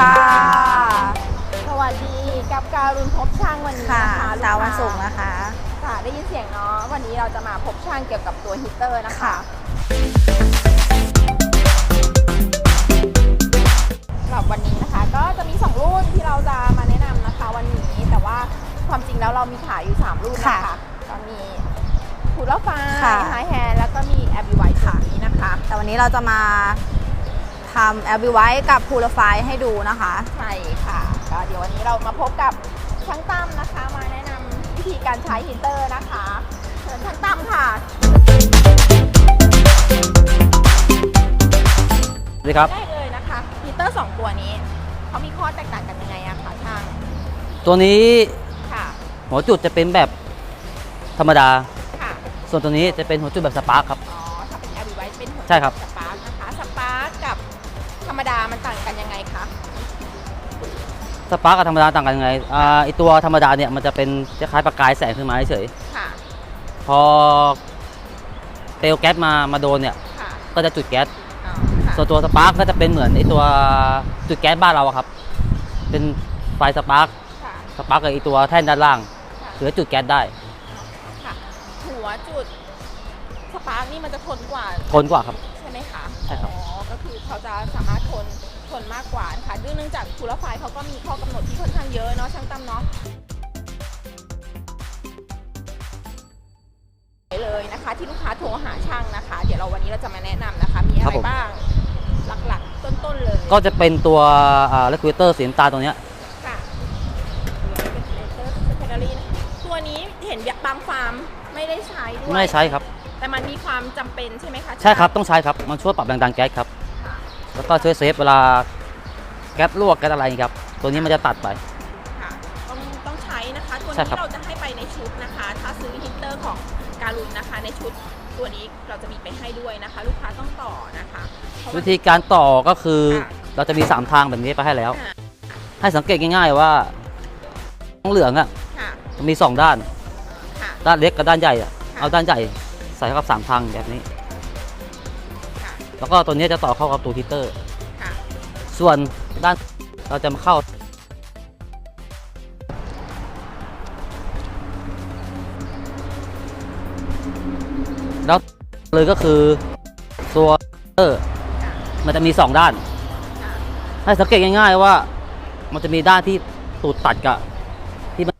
ค่ะ สวัสดีกับการุณพบช่างวันนี้ค่ะนะคะเช้าวันลูศุกกร์ค้านะคะ ค่ะได้ยินเสียงเนาะวันนี้เราจะมาพบช่างเกี่ยวกับตัวฮีตเตอร์นะคะค่ะสำหรับวันนี้นะคะก็จะมี 2 รุ่นที่เราจะมาแนะนำนะคะ วันนี้แต่ว่าความจริงแล้วเรามีขายอยู่ 3 รุ่นนะคะค่ะก็มีคูลไฟค่ะ ไฮแฮนแล้วก็มีแอบิไวค่ะนี้นะคะ แต่วันนี้เราจะมา ทำ LB ไว้กับ p u r i f y ให้ดูนะคะ ใช่ค่ะก็เดี๋ยววันนี้เรามาพบกับช่างตั้มนะคะ มาแนะนำวิธีการใช้ฮีตเตอร์นะคะเชิญช่างตั้มค่ะ สวัสดีครับแรกเลยนะคะฮีเตอร์ 2 ตัวนี้เขามีข้อแตกต่างกันยังไงอะคะช่างตัวนี้ค่ะหัวจุดจะเป็นแบบธรรมดา ค่ะส่วนตัวนี้จะเป็นหัวจุดแบบสปาร์คครับ อ๋อถ้าเป็น LB ไว้เป็นหัวใช่ครับ ส สปาร์คกับธรรมดาต่างกันยังไงอ่าไอตัวธรรมดาเนี่ยมันจะเป็นคล้ายๆประกายแสงขึ้นมาเฉยค่ะๆพอเปลวแก๊สมามาโดนเนี่ย ค่ะก็จะจุดแก๊สอ๋อค่ะส่วนตัวสปาร์คก็จะเป็นเหมือนไอตัวจุดแก๊สบ้านเราอะครับ เป็นไฟสปาร์คค่ะสปาร์คกับไอตัวแท่นด้านล่างค่ะเหลือจุดแก๊สได้ค่ะ หัวจุดสปาร์กนี่มันจะทนกว่า ทนกว่าครับ ใช่ไหมคะใช่ครับ อ๋อ ก็คือเขาจะสามารถทน ทนมากกว่านะคะเนื่องจากคูลไฟเขาก็มีข้อกำหนดที่ค่อนข้างเยอะเนาะช่างตั้มเนาะเลยนะคะที่ลูกค้าโทรหาช่างนะคะ เดี๋ยวเราวันนี้เราจะมาแนะนำนะคะ มีอะครัไรบผมบ้างหลักๆ ต้นๆเลย ก็จะเป็นตัวเลกูเลเตอร์สีน้ำตาลตัวเนี้ยค่ะตัวนี้เห็นบางฟาร์มไม่ได้ใช้ด้วยไม่ได้ใช้ครับ แต่มันมีความจำเป็นใช่ไหมคะใช่ครับต้องใช้ครับมันช่วยปรับแรงดันแก๊สครับค่ะ แล้วก็ช่วยเซฟเวลาแก๊สลวกแก๊สอะไรอย่างเงี้ยครับ ตัวนี้มันจะตัดไป ค่ะต้องต้องใช้นะคะ ตัวใช่นี้ครับ เราจะให้ไปในชุดนะคะ ถ้าซื้อฮีตเตอร์ของการุณนะคะ ในชุดตัวนี้เราจะมีไปให้ด้วยนะคะ ลูกค้าต้องต่อนะคะเพราะวิธีการต่อก็คือค่ะเราจะมี 3 ทางแบบนี้ไปให้แล้วอ่าให้สังเกตง่ายๆว่าของเหลืองอะค่ะมันมี 2 ด้าน ค่ะ ด้านเล็กกับด้านใหญ่อะค่ะเอาด้านใหญ่ใส่เข้ากับสามทางแบบนี้ค่ะ แล้วก็ตัวนี้จะต่อเข้ากับตัวฮีตเตอร์ ค่ะ ส่วนด้านเราจะมาเข้า แล้วเลยก็คือตัวเตอร์ค่ะมันจะมี 2 ด้านค่ะให้สังเกตง่ายๆว่า มันจะมีด้านที่ตูดตัดกับที่มัน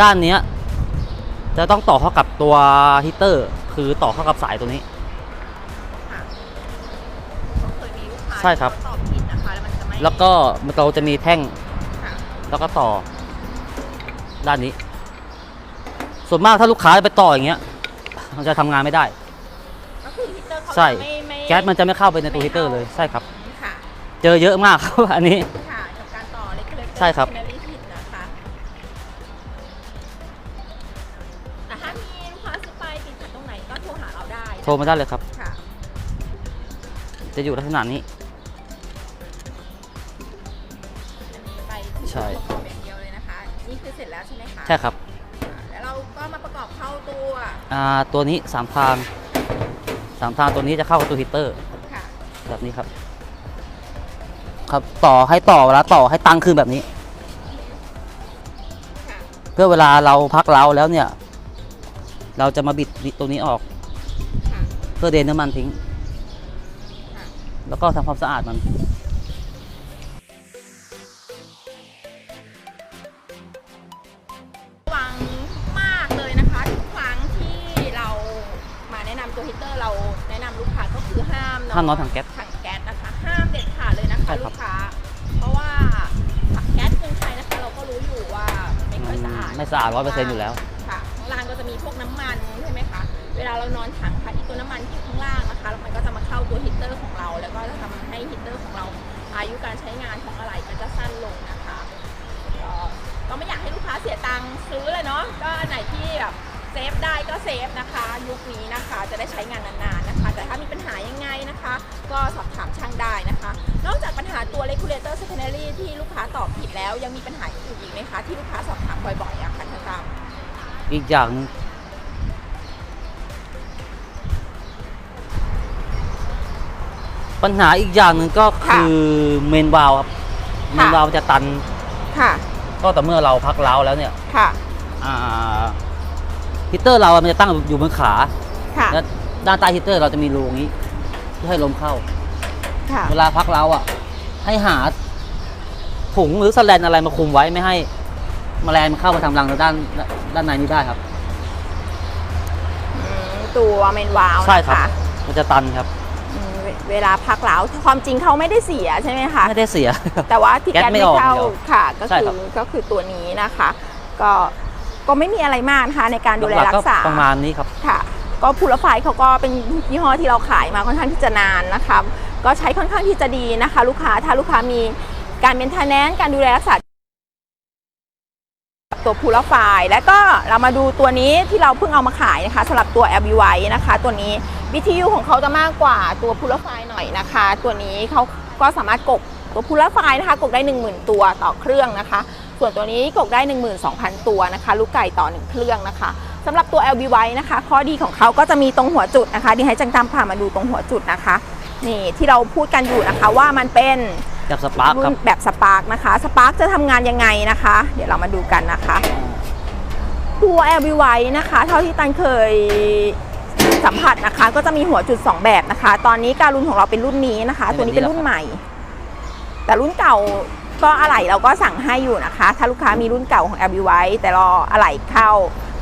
ด้านเนี้ยจะต้องต่อเข้ากับตัวฮีตเตอร์ คือต่อเข้ากับสายตัวนี้ ค่ะก็เคยมีลูกค้าใช่ครับ ที่เขาตอบผิดนะคะ แล้วมันจะไม่แล้วก็มันเราจะมีแท่ง ค่ะแล้วก็ต่อ ด้านนี้ ส่วนมากถ้าลูกค้าไปต่ออย่างเงี้ยมันจะทำงานไม่ได้ ก็คือฮีตเตอร์เขาใช่ จะไม่ไม่แก๊สมันจะไม่เข้าไปในตัวฮีตเตอร์เลยใช่ครับ ค่ะ เจอเยอะมากครับ อันนี้ ค่ะกับการต่อเล็กๆใช่ครับเนผิ โทรมาได้เลยครับ ค่ะ จะอยู่ลักษณะนี้อันนี้ ไปที่ใช่ ประกอบอย่างเดียวเลยนะคะ นี่คือเสร็จแล้วใช่ไหมคะใช่ครับอ่าแล้วเราก็มาประกอบเข้าตัวอ่าตัวนี้สามทางสามทางตัวนี้จะเข้ากับตัวฮีตเตอร์ ค่ะ แบบนี้ครับ ครับต่อให้ต่อเวลาต่อให้ตั้งขึ้นแบบนี้ ค่ะ เพื่อเวลาเราพักเล้าแล้วเนี่ย เราจะมาบิดตัวนี้ออกค่ะ เพื่อเดนน้ำมันทิ้งค่ะแล้วก็ทำความสะอาดมันระวังมากเลยนะคะทุกครั้งที่เรามาแนะนำตัวฮีตเตอร์เราแนะนำลูกค้าก็คือห้ามห้ามน็อตถังแก๊สถังแก๊สนะคะ ห้ามเด็ดขาดเลยนะคะใช่ครัลูบกค้า เพราะว่าถังแก๊สเมืองไทยนะคะ เราก็รู้อยู่ว่าไม่ค่อยสะอาดไม่สะอาดร้อยเปอร์เซ็นต์อยู่แล้วค่ะข้างล่างก็จะมีพวกน้ำมันใช่ไหมคะ เวลาเรานอนถังค่ะอีก ตัวน้ำมันที่อยู่ข้างล่างนะคะแล้วมันก็จะมาเข้าตัวฮีตเตอร์ของเรา แล้วก็จะทำให้ฮีตเตอร์ของเราอายุการใช้งานของอะไหล่ก็จะสั้นลงนะคะก็ไม่อยากให้ลูกค้าเสียตังค์ซื้อเลยเนาะก็อันไหนที่แบบเซฟได้ก็เซฟนะคะยุคนี้นะคะจะได้ใช้งานนานๆนะคะ แต่ถ้ามีปัญหายังไงนะคะ ก็สอบถามช่างได้นะคะ นอกจากปัญหาตัว regulator secondary ที่ลูกค้าตอบผิดแล้วยังมีปัญหาอื่นอีกไหมคะที่ลูกค้าสอบถามบ่อยๆอะค่ะช่างตามอีกอย่าง ปปัญหาอีกอย่างหนึ่งก็คือเมนวาลครับเมนวาลจะตันค่ะ ก็ต่อเมื่อเราพักเล้าแล้วเนี่ยค่ะอ่าฮีตเตอร์เรามันจะตั้งอยู่บนขาค่ะและด้านใต้ฮีตเตอร์เราจะมีรูอย่างนี้เพื่อให้ลมเข้าค่ะเวลาพักเล้าอะ ให้หาถุงหรือสแลนอะไรมาคุมไว้ไม่ให้แมลงมันเข้ามาทำรังในด้านด้านในนี้ได้ครับอืมตัวเมนวาลใช่ครับนะคะมันจะตันครับอืม เวเวลาพักเหลาความจริงเขาไม่ได้เสียใช่ไหมคะไม่ได้เสีย แต่ว่าที่แก๊สแก๊สไม่ไม่ออกเข้าเดียวค่ะ ก็ใช่คืครัอบก็คือตัวนี้นะคะ ก็ก็ไม่มีอะไรมากนะคะในการดูแลหลักๆรักษาประมาณนี้ครับค่ะ ก็พูลไฟเขาก็เป็นยี่ห้อที่เราขายมาค่อนข้างที่จะนานนะคะก็ใช้ค่อนข้างที่จะดีนะคะ ลูกค้าถ้าลูกค้ามีการเมนเทนแนนการดูแลรักษาตัวพูลไฟและก็เรามาดูตัวนี้ที่เราเพิ่งเอามาขายนะคะสำหรับตัว LBY นะคะ ตัวนี้ BTU ของเขาจะมากกว่าตัวพูลไฟหน่อยนะคะ ตัวนี้เขาก็สามารถกกตัวพูลไฟนะคะกกได้ 10,000 ตัวต่อเครื่องนะคะ ส่วนตัวนี้กกได้ 12,000 ตัวนะคะ ลูกไก่ต่อ 1 เครื่องนะคะสำหรับตัว LBY นะคะ ข้อดีของเขาก็จะมีตรงหัวจุดนะคะเดียวให้จังตามพามาดูตรงหัวจุดนะคะนี่ที่เราพูดกันอยู่นะคะว่ามันเป็นกับสปาร์ครุ่ครันบแบบสปาร์กนะคะสปาร์กจะทำงานยังไงนะคะ เดี๋ยวเรามาดูกันนะคะตัว LBY นะคะ เท่าที่ตันเคย สัมผัสนะคะ ก็จะมีหัวจุด 2 แบบนะคะ ตอนนี้การุนของเราเป็นรุ่นนี้นะคะ ตัวนี้เป็นรุ่นใหม่ แต่รุ่นเก่าก็อะไหล่เราก็สั่งให้อยู่นะคะ ถ้าลูกค้ามีรุ่นเก่าของ LBY แต่รออะไหล่เข้า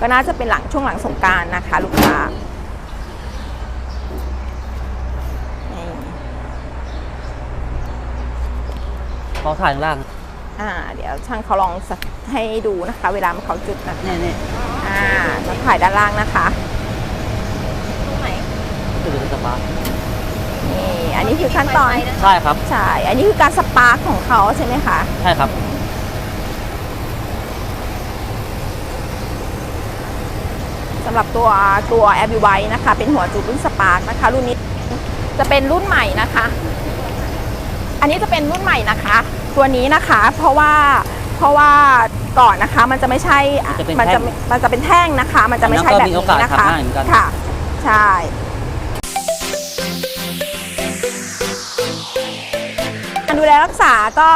ก็น่าจะเป็นหลังช่วงหลังสงกรารนะคะ ลูกค้านี่เขาถ่ายข้างล่าง อ่า เดี๋ยวช่างเขาลองสักให้ดูนะคะ เวลาเขาจุดนะคะนี่นี่อ่ามาถ่ายด้านล่างนะคะตรงไหน คือเป็นสปาร์คนี่อันนี้คือขั้นตอนใช่ครับ ใช่ อันนี้คือการสปาร์คของเขาใช่ไหมคะ ใช่ครับ สำหรับตัวตัว a b b y w i นะคะ เป็นหัวจุดรุ่นสปาร์คนะคะ รุ่นนี้จะเป็นรุ่นใหม่นะคะ อันนี้จะเป็นรุ่นใหม่นะคะ ตัวนี้นะคะ เพราะว่าเพราะว่าก่อนนะคะ มันจะไม่ใช่มันจะเป็นมันจะมันจะเป็นแท่งนะคะ มันจะไม่ใช่แบบแล้วก็มีโอนี้กาสนะคะทำง่ายเหมือนกันค่ะ ใช่ ดูแลรักษาก็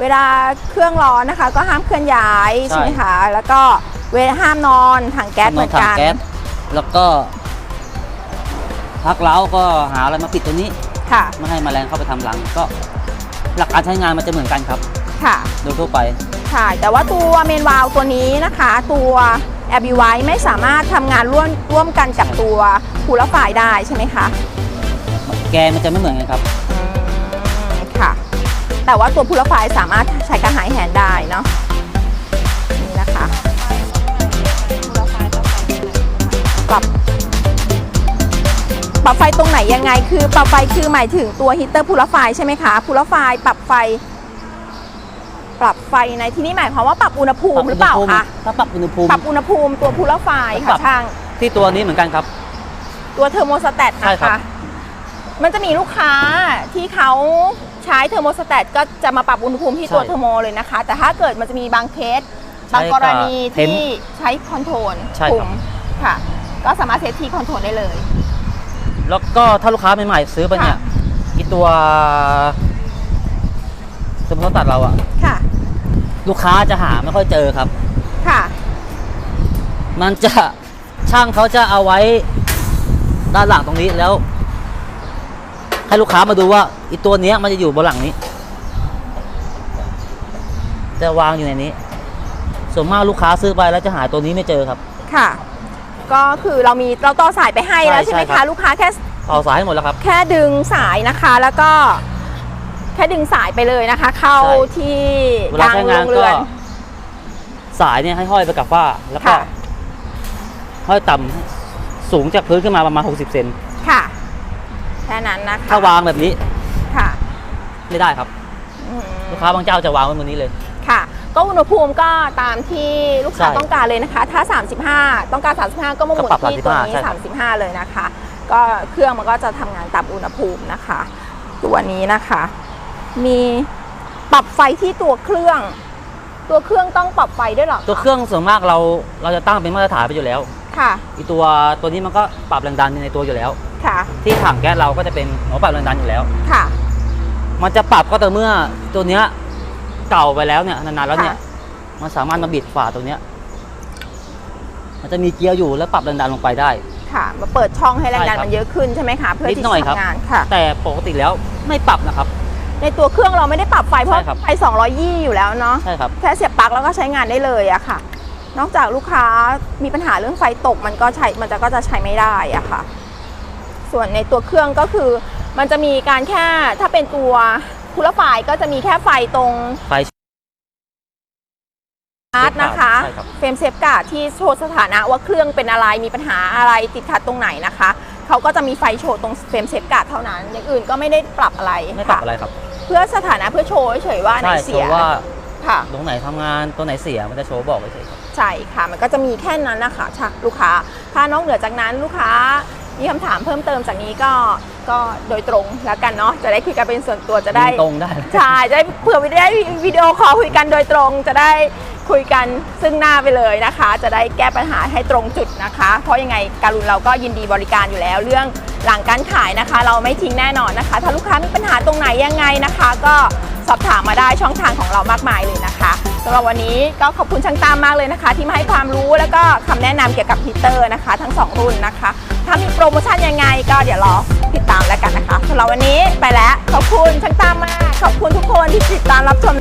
เวลาเครื่องร้อนนะคะ ก็ห้ามเคลื่อนย้ายใช่ ใช่ไหมคะแล้วก็เวลาห้ามนอนถังแก๊สเหมือนถังกันแก๊สแล้วก็พักเล้าก็หาอะไรมาปิดตัวนี้ ค่ะ ไม่ให้แมลงเข้าไปทำรังก็ หลักการใช้งานมันจะเหมือนกันครับ ค่ะ โดยทั่วไปใช่แต่ว่าตัวเมนวาลตัวนี้นะคะ ตัว a b b y w i ไม่สามารถทำงานร่วมร่วมกันกับตัวคูลไฟได้ใช่ไหมคะ แกนมันจะไม่เหมือนกันครับอืม ค่ะ แต่ว่าตัวพูลไฟสามารถใช้กระหายแฮนด์ได้เนาะนี่นะคะปรับปรับไฟตรงไหนยังไง คือปรับไฟคือหมายถึงตัวฮีตเตอร์พูลไฟใช่ไหมคะพูลไฟปรับไฟ ปรับไฟในที่นี้หมายความว่าปรับอุณหภูมิหรือเปล่าคะถ้าปรับอุณหภูมิปรับอุณหภูมิตัวพูลไฟปรัค่ะบช่างที่ตัวนี้เหมือนกันครับ ตัวเทอร์โมสแตทใช่นะครัคะบมันจะมีลูกค้าที่เขา ใช้เทอร์โมสแตทก็จะมาปรับอุณหภูมิที่ตัวเทอร์โมเลยนะคะ แต่ถ้าเกิดมันจะมีบางเคส บางกรณีที่ใช้คอนโทรลใช่ปุ่ครับมค่ะ ก็สามารถเซตที่คอนโทรลได้เลย แล้วก็ถ้าลูกค้าใหม่ๆซื้อไปเนี่ยค่ะอีตัวสมมติตัดเราอะค่ะลูกค้าจะหาไม่ค่อยเจอครับ ค่ะ มันจะช่างเขาจะเอาไว้ด้านหลังตรงนี้แล้ว ให้ลูกค้ามาดูว่า อีตัวเนี้ยมันจะอยู่บนหลังนี้ จะวางอยู่ในนี้ ส่วนมากลูกค้าซื้อไปแล้วจะหาตัวนี้ไม่เจอครับ ค่ะ ก็คือเรามีเราต่อสายไปให้แล้วใช่ใช่ไหมใช่ครัคะ บ ลูกค้าแค่เอาสายให้หมดแล้วครับ แค่ดึงสายนะคะ แล้วก็แค่ดึงสายไปเลยนะคะ เข้าใช่ ที่เวกลาลางใช้โรงานงเรืก็อน สายเนี่ยให้ห้อยไปกับฝ้า แล้วก็ค่ะ ห้อยต่ำสูงจากพื้นขึ้นมาประมาณ 60 เซนค่ะ แค่นั้นนะคะ ถ้าวางแบบนี้ค่ะ ไม่ได้ครับ อืมลูกค้าบางเจ้าจะวางไว้บนนี้เลย ค่ะ ก็อุณหภูมิก็ตามที่ลูกค้าใช่ต้องการเลยนะคะ ถ้า 35 ต้องการ 35 ก็มาหมุนก็ปรับที่ตัวนี้ 35ใช่ครับ 35 เลยนะคะ ก็เครื่องมันก็จะทำงานตามอุณหภูมินะคะ ตัวนี้นะคะ มีปรับไฟที่ตัวเครื่อง ตัวเครื่องต้องปรับไฟด้วยเหรอคะตัวเครื่องส่วนมากเราเราจะตั้งเป็นมาตรฐานไปอยู่แล้วค่ะอีตัวตัวนี้มันก็ปรับแรงดันในตัวอยู่แล้ว ค่ะที่ถังแก๊สเราก็จะเป็นหัวปรับแรงดันอยู่แล้ว ค่ะ มันจะปรับก็ต่อเมื่อตัวเนี้ยเก่าไปแล้วเนี่ยนานๆแล้วเนี่ยค่ะมันสามารถมาบิดฝาตัวเนี้ย มันจะมีเกียร์อยู่แล้วปรับแรงดันลงไปได้ ค่ะมาเปิดช่องให้แรงดันใช่ครับ มันเยอะขึ้นใช่ไหมคะเพื่อนิดที่หน่อยจะครับ ทำงานค่ะ แต่ปกติแล้วไม่ปรับนะครับ ในตัวเครื่องเราไม่ได้ปรับไฟเพราะใช่ครับ ไฟ220 อยู่แล้วเนาะใช่ครับ แค่เสียบปลั๊กแล้วก็ใช้งานได้เลยอะค่ะ นอกจากลูกค้ามีปัญหาเรื่องไฟตกมันก็ใช้มันจะก็จะใช้ไม่ได้อะค่ะ ส่วนในตัวเครื่องก็คือ มันจะมีการแค่ถ้าเป็นตัวคูลไฟก็จะมีแค่ไฟตรงไฟ ชาร์จนะคะ ใช่ครับ เฟรมเซฟการ์ดที่โชว์สถานะว่าเครื่องเป็นอะไรมีปัญหาอะไรติดขัดตรงไหนนะคะ เขาก็จะมีไฟโชว์ตรงเฟรมเซฟการ์ดเท่านั้น อย่างอื่นก็ไม่ได้ปรับอะไรไม่ปรับค่ะอะไรครับเพื่อสถานะเพื่อโชว์เฉยๆว่าไหนใช่เสีโชยว์ว่าค่ะ ตรงไหนทำงานตัวไหนเสียมันจะโชว์บอกเฉยๆครับ ใช่ค่ะ มันก็จะมีแค่นั้นนะคะค่ะลูกค้า ถ้านอกเหนือจากนั้นลูกค้ามีคำถามเพิ่มเติมจากนี้ก็ ก็โดยตรงแล้วกันเนาะจะได้คุยกันเป็นส่วนตัวจะได้ตรงได้ใช่จะได้เผื่อวิดีโอวิดีโอคอลคุยกันโดยตรง จะได้คุยกันซึ่งหน้าไปเลยนะคะ จะได้แก้ปัญหาให้ตรงจุดนะคะ เพราะยังไงการุณเราก็ยินดีบริการอยู่แล้ว เรื่องหลังการขายนะคะ เราไม่ทิ้งแน่นอนนะคะ ถ้าลูกค้ามีปัญหาตรงไหนยังไงนะคะ ก็สอบถามมาได้ช่องทางของเรามากมายเลยนะคะสำหรับวันนี้ก็ขอบคุณช่างตามมากเลยนะคะ ที่มาให้ความรู้แล้วก็คำแนะนำเกี่ยวกับฮีเตอร์นะคะ ทั้งสองรุ่นนะคะ ถ้ามีโปรโมชั่นยังไงก็เดี๋ยวรอติดตาม แล้วกันนะคะสำหรับวันนี้ไปแล้ว ขอบคุณช่างตามมาก ขอบคุณทุกคนที่ติดตามรับชม